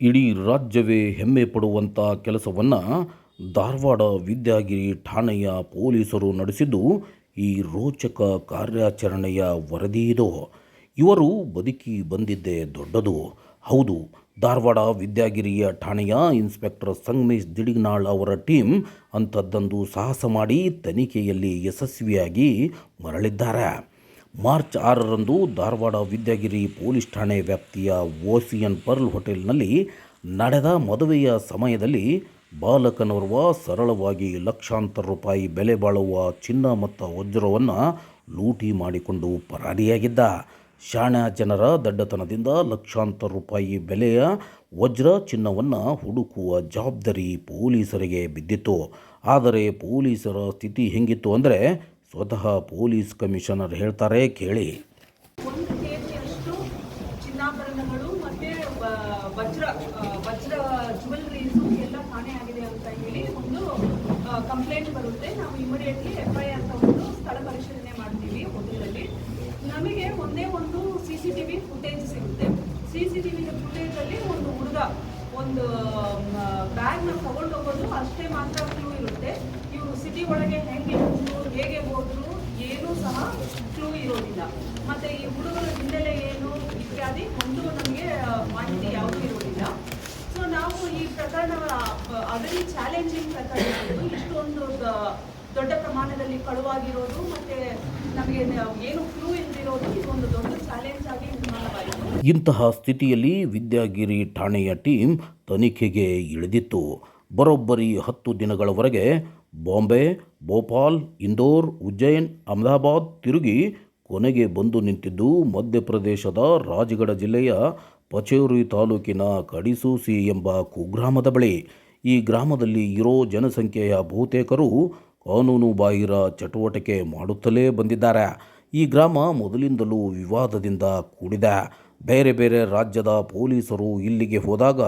ಇಡೀ ರಾಜ್ಯವೇ ಹೆಮ್ಮೆ ಪಡುವಂಥ ಕೆಲಸವನ್ನು ಧಾರವಾಡ ವಿದ್ಯಾಗಿರಿ ಠಾಣೆಯ ಪೊಲೀಸರು ನಡೆಸಿದ್ದು ಈ ರೋಚಕ ಕಾರ್ಯಾಚರಣೆಯ ವರದಿ ಇದು. ಇವರು ಬದುಕಿ ಬಂದಿದ್ದೇ ದೊಡ್ಡದು. ಹೌದು, ಧಾರವಾಡ ವಿದ್ಯಾಗಿರಿಯ ಠಾಣೆಯ ಇನ್ಸ್ಪೆಕ್ಟರ್ ಸಂಗಮೇಶ್ ದಿಡಿಗ್ನಾಳ್ ಅವರ ಟೀಮ್ ಅಂಥದ್ದೊಂದು ಸಾಹಸ ಮಾಡಿ ತನಿಖೆಯಲ್ಲಿ ಯಶಸ್ವಿಯಾಗಿ ಮರಳಿದ್ದಾರೆ. ಮಾರ್ಚ್ ಆರರಂದು ಧಾರವಾಡ ವಿದ್ಯಾಗಿರಿ ಪೊಲೀಸ್ ಠಾಣೆ ವ್ಯಾಪ್ತಿಯ ಓಸಿಯನ್ ಪರ್ಲ್ ಹೋಟೆಲ್ನಲ್ಲಿ ನಡೆದ ಮದುವೆಯ ಸಮಯದಲ್ಲಿ ಬಾಲಕನೋರ್ವ ಸರಳವಾಗಿ ಲಕ್ಷಾಂತರ ರೂಪಾಯಿ ಬೆಲೆ ಬಾಳುವ ಚಿನ್ನ ಮತ್ತು ವಜ್ರವನ್ನು ಲೂಟಿ ಮಾಡಿಕೊಂಡು ಪರಾರಿಯಾಗಿದ್ದ. ಶಾಣ ಜನರ ದಡ್ಡತನದಿಂದ ಲಕ್ಷಾಂತರ ರೂಪಾಯಿ ಬೆಲೆಯ ವಜ್ರ ಚಿನ್ನವನ್ನು ಹುಡುಕುವ ಜವಾಬ್ದಾರಿ ಪೊಲೀಸರಿಗೆ ಬಿದ್ದಿತ್ತು. ಆದರೆ ಪೊಲೀಸರ ಸ್ಥಿತಿ ಹೆಂಗಿತ್ತು ಅಂದರೆ ಸ್ವತಃ ಪೊಲೀಸ್ ಕಮಿಷನರ್ ಹೇಳ್ತಾರೆ ಕೇಳಿ. ಒಂದು ಕೆಜಿಯಷ್ಟು ಚಿನ್ನಾಭರಣಗಳು ಮತ್ತೆ ವಜ್ರ ವಜ್ರ ಜುವೆಲ್ರೀಸು ಎಲ್ಲ ಕಾಣೆಯಾಗಿದೆ ಅಂತ ಹೇಳಿ ಒಂದು ಕಂಪ್ಲೇಂಟ್ ಬರುತ್ತೆ. ನಾವು ಇಮಿಡಿಯೇಟ್ಲಿ ಎಫ್ ಐ ಆರ್ ತಗೊಂಡು ಸ್ಥಳ ಪರಿಶೀಲನೆ ಮಾಡ್ತೀವಿ ಹೋಟೆಲಲ್ಲಿ. ನಮಗೆ ಒಂದೇ ಒಂದು C C T V footage ಸಿಗುತ್ತೆ ಸಿ ಸಿ ಟಿ ವಿ ಫುಟೇಜಲ್ಲಿ ಒಂದು ಹುಡುಗ ಒಂದು ಬ್ಯಾಗ್ನ ತಗೊಂಡು ಹೋಗೋದು ಅಷ್ಟೇ ಮಾತ್ರ ಕ್ಲೂ ಇರುತ್ತೆ. ಇವರು ಸಿಟಿ ಒಳಗೆ ಹೆಂಗೆ ಹೋದ್ರು ಹೇಗೆ ಹೋದ್ರು ಏನೂ ಸಹ ಕ್ಲೂ ಇರೋದಿಲ್ಲ. ಮತ್ತೆ ಈ ಹುಡುಗರ ಹಿನ್ನೆಲೆ ಏನು ಇತ್ಯಾದಿ ಒಂದು ನಮಗೆ ಮಾಹಿತಿ ಯಾವುದೂ ಇರೋದಿಲ್ಲ. ಸೊ ನಾವು ಈ ಪ್ರಕರಣ ಅದರಲ್ಲಿ ಚಾಲೆಂಜಿಂಗ್ ಪ್ರಕರಣ ಇಷ್ಟೊಂದು ದೊಡ್ಡ ಪ್ರಮಾಣದಲ್ಲಿ ಕಳುವಾಗಿರೋದು ಮತ್ತೆ ನಮಗೆ ಏನು ಕ್ಲೂ ಇಲ್ದಿರೋದು ಇದೊಂದು ದೊಡ್ಡ ಚಾಲೆಂಜ್ ಆಗಿ ಇಂತಹ ಸ್ಥಿತಿಯಲ್ಲಿ ವಿದ್ಯಾಗಿರಿ ಠಾಣೆಯ ಟೀಮ್ ತನಿಖೆಗೆ ಇಳಿದಿತ್ತು. ಬರೋಬ್ಬರಿ ಹತ್ತು ದಿನಗಳವರೆಗೆ ಬಾಂಬೆ, ಭೋಪಾಲ್, ಇಂದೋರ್ ಉಜ್ಜೈನ್ ಅಹಮದಾಬಾದ್ ತಿರುಗಿ ಕೊನೆಗೆ ಬಂದು ನಿಂತಿದ್ದು ಮಧ್ಯಪ್ರದೇಶದ ರಾಜಗಢ ಜಿಲ್ಲೆಯ ಪಚೇರಿ ತಾಲೂಕಿನ ಕಡಿಸೂಸಿ ಎಂಬ ಕುಗ್ರಾಮದ ಬಳಿ. ಈ ಗ್ರಾಮದಲ್ಲಿ ಇರೋ ಜನಸಂಖ್ಯೆಯ ಬಹುತೇಕರು ಕಾನೂನು ಬಾಹಿರ ಚಟುವಟಿಕೆ ಮಾಡುತ್ತಲೇ ಬಂದಿದ್ದಾರೆ. ಈ ಗ್ರಾಮ ಮೊದಲಿಂದಲೂ ವಿವಾದದಿಂದ ಕೂಡಿದೆ. ಬೇರೆ ಬೇರೆ ರಾಜ್ಯದ ಪೊಲೀಸರು ಇಲ್ಲಿಗೆ ಹೋದಾಗ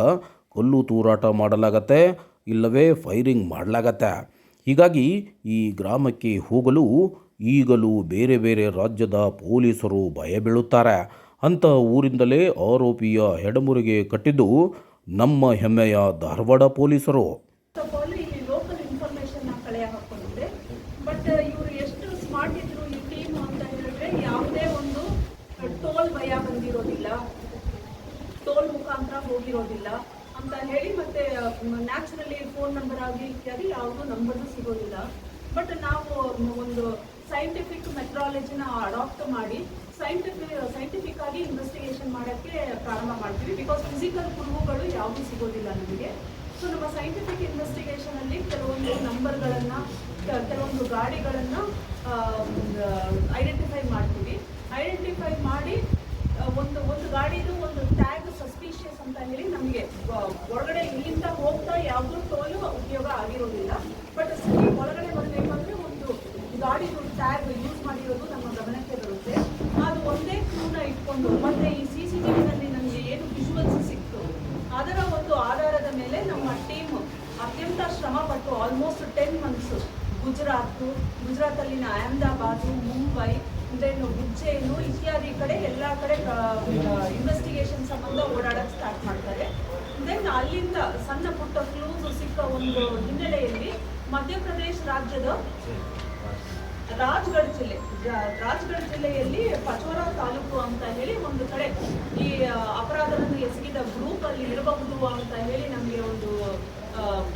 ಕಲ್ಲು ತೂರಾಟ ಮಾಡಲಾಗತ್ತೆ. ಇಲ್ಲವೇ ಫೈರಿಂಗ್ ಮಾಡಲಾಗತ್ತೆ? ಹೀಗಾಗಿ ಈ ಗ್ರಾಮಕ್ಕೆ ಹೋಗಲು ಈಗಲೂ ಬೇರೆ ಬೇರೆ ರಾಜ್ಯದ ಪೊಲೀಸರು ಭಯ ಬೀಳುತ್ತಾರೆ. ಅಂಥ ಊರಿಂದಲೇ ಆರೋಪಿಯ ಹೆಡಮುರಿಗೆ ಕಟ್ಟಿದ್ದು ನಮ್ಮ ಹೆಮ್ಮೆಯ ಧಾರವಾಡ ಪೊಲೀಸರು. ಅಂತ ಟೋಲ್ ಟೋಲ್ ಮುಖಾಂತರ ಹೋಗಿರೋದಿಲ್ಲ. ಅಂತ ಹೇಳಿ ಮತ್ತೆ ನ್ಯಾಚುರಲಿ ಫೋನ್ ನಂಬರ್ ಆಗಲಿ ಇತ್ಯಾದಿ, ಯಾವುದು ನಂಬರ್ನು ಸಿಗೋದಿಲ್ಲ. ಬಟ್ ನಾವು ಒಂದು ಸೈಂಟಿಫಿಕ್ ಮೆಥಡಾಲಜಿನ ಅಡಾಪ್ಟ್ ಮಾಡಿ ಸೈಂಟಿಫಿಕ್ ಸೈಂಟಿಫಿಕ್ ಆಗಿ ಇನ್ವೆಸ್ಟಿಗೇಷನ್ ಮಾಡೋಕ್ಕೆ ಪ್ರಾರಂಭ ಮಾಡ್ತೀವಿ. ಬಿಕಾಸ್ ಫಿಸಿಕಲ್ ಕುರುಹುಗಳು ಯಾವುದು ಸಿಗೋದಿಲ್ಲ ನಮಗೆ. ಸೊ ನಮ್ಮ ಸೈಂಟಿಫಿಕ್ ಇನ್ವೆಸ್ಟಿಗೇಷನ್ ಅಲ್ಲಿ ಕೆಲವೊಂದು ನಂಬರ್ಗಳನ್ನು ಕೆಲವೊಂದು ಗಾಡಿಗಳನ್ನ ಐಡೆಂಟಿಫೈ ಮಾಡ್ತೀವಿ ಐಡೆಂಟಿಫೈ ಮಾಡಿ ಆ, ಒಂದು ಒಂದು ಗಾಡಿದು ಒಂದು ಟ್ಯಾಗ್ ಸಸ್ಪಿಷಿಯಸ್ ಅಂತ ಹೇಳಿ ನಮಗೆ ಒಳಗಡೆ ಇಲ್ಲಿಂದ ಹೋಗ್ತಾ ಯಾವುದೂ ಟೋಲು ಉಪಯೋಗ ಆಗಿರೋದಿಲ್ಲ. ಬಟ್ ಸಿಟಿ ಒಳಗಡೆ ಬರಬೇಕಂದ್ರೆ ಒಂದು ಗಾಡಿ ಟ್ಯಾಗ್ ಯೂಸ್ ಮಾಡಿರೋದು ನಮ್ಮ ಗಮನಕ್ಕೆ ಬರುತ್ತೆ. ಅದು ಒಂದೇ ಕ್ಲೂನ ಇಟ್ಕೊಂಡು ಮತ್ತೆ ಈ ಸಿ ಸಿ ಟಿವಿನಲ್ಲಿ ನನಗೆ ನಮಗೆ ಏನು ವಿಜುವಲ್ಸ್ ಸಿಕ್ತು, ಅದರ ಒಂದು ಆಧಾರದ ಮೇಲೆ ನಮ್ಮ ಟೀಮ್ ಅತ್ಯಂತ ಶ್ರಮಪಟ್ಟು ಆಲ್ಮೋಸ್ಟ್ ಟೆನ್ ಮಂತ್ಸ್ ಗುಜರಾತ್ ಗುಜರಾತಲ್ಲಿನ ಅಹಮದಾಬಾದ್, ಮುಂಬೈ ದೆನ್ ಉಜ್ಜೈನು ಇತ್ಯಾದಿ ಕಡೆ ಎಲ್ಲ ಕಡೆ ಇನ್ವೆಸ್ಟಿಗೇಷನ್ ಸಂಬಂಧ ಓಡಾಡಕ್ಕೆ ಸ್ಟಾರ್ಟ್ ಮಾಡ್ತಾರೆ. ದೆನ್ ಅಲ್ಲಿಂದ ಸಣ್ಣ ಪುಟ್ಟ ಒಂದು ಹಿನ್ನೆಲೆಯಲ್ಲಿ ಮಧ್ಯಪ್ರದೇಶ ರಾಜ್ಯದ ರಾಜ್ಗಢ್ ಜಿಲ್ಲೆ, ರಾಜ್ಗಢ್ ಜಿಲ್ಲೆಯಲ್ಲಿ ಪಚೋರ ತಾಲೂಕು ಅಂತ ಹೇಳಿ ಒಂದು ಕಡೆ ಈ ಅಪರಾಧವನ್ನು ಎಸಗಿದ ಗ್ರೂಪ್ ಅಲ್ಲಿ ಇರಬಹುದು ಅಂತ ಹೇಳಿ ನಮಗೆ ಒಂದು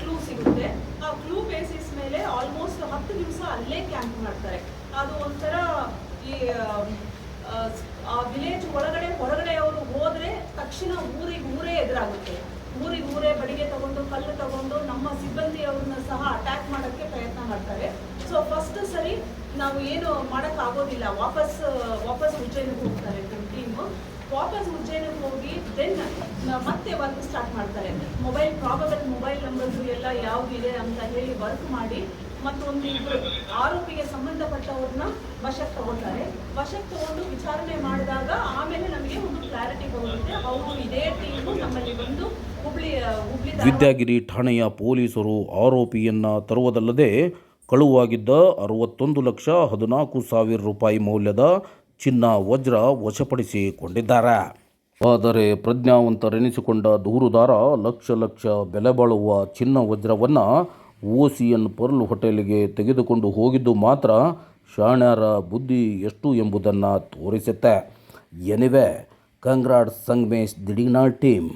ಕ್ಲೂ ಸಿಗುತ್ತೆ. ಆ ಕ್ಲೂ ಬೇಸಿಸ್ ಮೇಲೆ ಆಲ್ಮೋಸ್ಟ್ ಹತ್ತು ದಿವಸ ಅಲ್ಲೇ ಕ್ಯಾಂಪ್ ಮಾಡ್ತಾರೆ. ಅದು ಒಂಥರ ಈ, ಆ ವಿಲೇಜ್ ಒಳಗಡೆ ಹೊರಗಡೆ ಅವರು ಹೋದ್ರೆ ತಕ್ಷಣ ಊರಿಗೆ ಊರೇ ಎದುರಾಗುತ್ತೆ. ಊರಿಗೆ ಊರೇ ಬಡಿಗೆ ತಗೊಂಡು ಕಲ್ಲು ತಗೊಂಡು ನಮ್ಮ ಸಿಬ್ಬಂದಿಯವ್ರನ್ನ ಸಹ ಅಟ್ಯಾಕ್ ಮಾಡೋಕ್ಕೆ ಪ್ರಯತ್ನ ಮಾಡ್ತಾರೆ ಸೊ ಫಸ್ಟ್ ಸರಿ ನಾವು ಏನು ಮಾಡಕ್ ಆಗೋದಿಲ್ಲ. ವಾಪಸ್ ವಾಪಸ್ ಉಜ್ಜಯಿನಿಗೆ ಹೋಗ್ತಾರೆ ಟೀಮ್ ವಾಪಸ್ ಉಜ್ಜಯಿನಿಗೆ ಹೋಗಿ ದೆನ್ ಮತ್ತೆ ವರ್ಕ್ ಸ್ಟಾರ್ಟ್ ಮಾಡ್ತಾರೆ. ಮೊಬೈಲ್ ಪ್ರಾಬಬಲ್ ಮೊಬೈಲ್ ನಂಬರ್ಸು ಎಲ್ಲ ಯಾವುದಿದೆ ಅಂತ ಹೇಳಿ ವರ್ಕ್ ಮಾಡಿ ಮತ್ತೊಂದು ಇಬ್ಬರು ಆರೋಪಿಗೆ ಸಂಬಂಧಪಟ್ಟವ್ರನ್ನ ವಶಕ್ಕೆ ತಗೊಳ್ತಾರೆ ವಶಕ್ಕೆ ತಗೊಂಡು ವಿಚಾರಣೆ ಮಾಡಿದಾಗ ಆಮೇಲೆ ನಮಗೆ ಒಂದು ಕ್ಲಾರಿಟಿ ಬರುತ್ತೆ. ಅವರು ಇದೇ ಟೀಮು ನಮ್ಮಲ್ಲಿ ಬಂದು ಹುಬ್ಳಿ ಹುಬ್ಳಿ ವಿದ್ಯಾಗಿರಿ ಠಾಣೆಯ ಪೊಲೀಸರು ಆರೋಪಿಯನ್ನ ತರುವುದಲ್ಲದೆ ಕಳುವಾಗಿದ್ದ ಅರವತ್ತೊಂದು ಲಕ್ಷ ಹದಿನಾಲ್ಕು ಸಾವಿರ ರೂಪಾಯಿ ಮೌಲ್ಯದ ಚಿನ್ನ ವಜ್ರ ವಶಪಡಿಸಿಕೊಂಡಿದ್ದಾರೆ. ಆದರೆ ಪ್ರಜ್ಞಾವಂತರೆನಿಸಿಕೊಂಡ ದೂರುದಾರ ಲಕ್ಷ ಲಕ್ಷ ಬೆಲೆ ಬಾಳುವ ಚಿನ್ನ ವಜ್ರವನ್ನು ಓಸಿಯನ್ ಪರ್ಲ್ ಹೋಟೆಲ್ಗೆ ತೆಗೆದುಕೊಂಡು ಹೋಗಿದ್ದು ಮಾತ್ರ ಶಾಣ್ಯಾರ ಬುದ್ಧಿ ಎಷ್ಟು ಎಂಬುದನ್ನು ತೋರಿಸುತ್ತೆ. Anyway congrats Sangamesh Didignal team.